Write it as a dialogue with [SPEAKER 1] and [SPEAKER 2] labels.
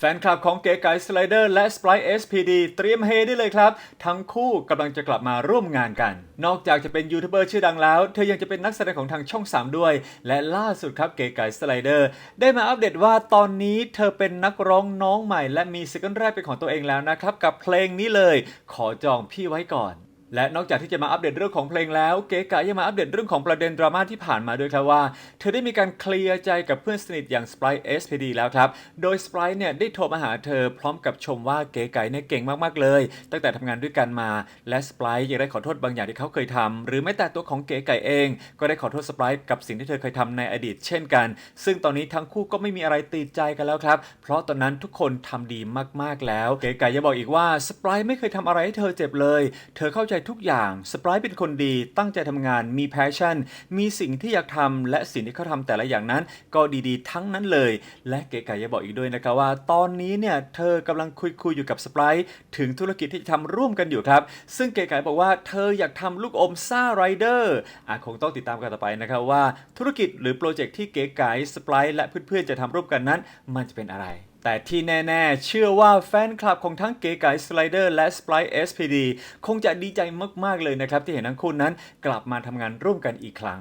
[SPEAKER 1] แฟนคลับของเก๋ไก่สไลเดอร์และ Sprite SPD เตรียมเฮได้เลยครับ ทั้งคู่กำลังจะกลับมาร่วมงานกัน นอกจากจะเป็นยูทูบเบอร์ชื่อดังแล้ว เธอยังจะเป็นนักแสดงของทางช่อง 3 ด้วย และล่าสุดครับเก๋ไก่สไลเดอร์ ได้มาอัปเดตว่าตอนนี้เธอเป็นนักร้องน้องใหม่ และมีซิงเกิลแรกเป็นของตัวเองแล้วนะครับ กับเพลงนี้เลย ขอจองพี่ไว้ก่อน และนอกจากที่จะมาอัปเดตเรื่องของเพลงแล้ว เก๋ไก่ยังมาอัปเดตเรื่องของประเด็นดราม่าที่ผ่านมาด้วยครับว่า เธอได้มีการเคลียร์ใจกับเพื่อนสนิทอย่าง Sprite SPD แล้วครับ โดย Sprite เนี่ยได้โทรมาหาเธอพร้อมกับชมว่าเก๋ไก่เนี่ยเก่งมากๆเลย ตั้งแต่ทำงานด้วยกันมา และ Sprite ยังได้ขอโทษบางอย่างที่เขาเคยทำหรือแม้แต่ตัวของเก๋ไก่เอง ก็ได้ขอโทษ Sprite กับสิ่งที่เธอเคยทำในอดีต เช่นกัน ซึ่งตอนนี้ทั้งคู่ก็ไม่มีอะไรติดใจกันแล้วครับ เพราะตอนนั้นทุกคนทำดีมากๆแล้ว เก๋ไก่ยังบอกอีกว่า Sprite ไม่เคยทำอะไรให้เธอเจ็บเลย เธอเข้าใจทุกอย่าง สปรายเป็นคนดี ตั้งใจทำงาน มีแพชชั่น มีสิ่งที่อยากทำและสิ่งที่เขาทำแต่ละอย่างนั้น ก็ดีๆ ทั้งนั้นเลย และเก๋ไก่ยังบอกอีกด้วยนะครับว่า ตอนนี้เนี่ยเธอกำลังคุยๆอยู่กับสปรายถึงธุรกิจที่จะทำร่วมกันอยู่ครับ ซึ่งเก๋ไก่บอกว่าเธออยากทำลูกอมซ่าไรเดอร์อะคงต้องติดตามกันต่อไปนะครับว่าธุรกิจหรือโปรเจกต์ที่เก๋ไก่สปรายและเพื่อนๆจะทำร่วมกันนั้น มันจะเป็นอะไรแต่ที่แน่ ๆ เชื่อว่าแฟนคลับของทั้งเก๋ไก่สไลเดอร์และ Sprite SPD คงจะดีใจมาก ๆ เลยนะครับ ที่เห็นทั้งคู่นั้นกลับมาทำงานร่วมกันอีกครั้ง